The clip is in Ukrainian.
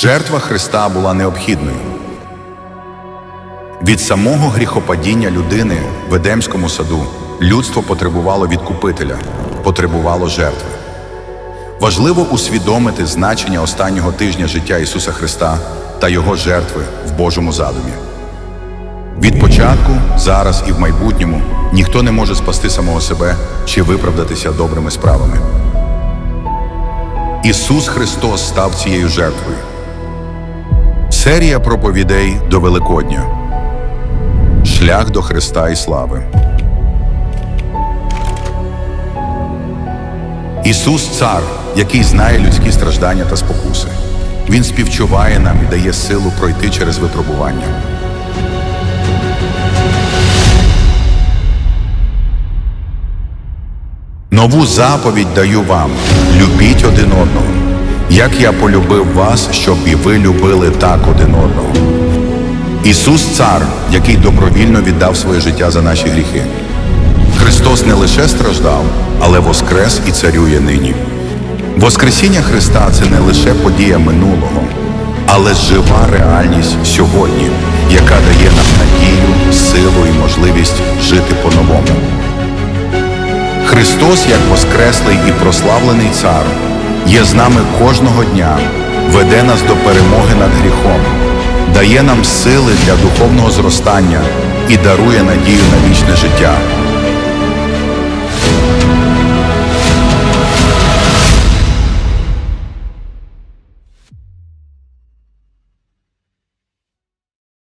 Жертва Христа була необхідною. Від самого гріхопадіння людини в Едемському саду людство потребувало відкупителя, потребувало жертви. Важливо усвідомити значення останнього тижня життя Ісуса Христа та Його жертви в Божому задумі. Від початку, зараз і в майбутньому ніхто не може спасти самого себе чи виправдатися добрими справами. Ісус Христос став цією жертвою. Серія проповідей до Великодня. Шлях до Христа і слави. Ісус цар, який знає людські страждання та спокуси. Він співчуває нам і дає силу пройти через випробування. Нову заповідь даю вам: любіть один одного, як я полюбив вас, щоб і ви любили так один одного. Ісус цар, який добровільно віддав своє життя за наші гріхи. Христос не лише страждав, але воскрес і царює нині. Воскресіння Христа це не лише подія минулого, але жива реальність сьогодні, яка дає нам надію, силу і можливість жити по-новому. Христос, як воскреслий і прославлений цар, є з нами кожного дня, веде нас до перемоги над гріхом, дає нам сили для духовного зростання і дарує надію на вічне життя.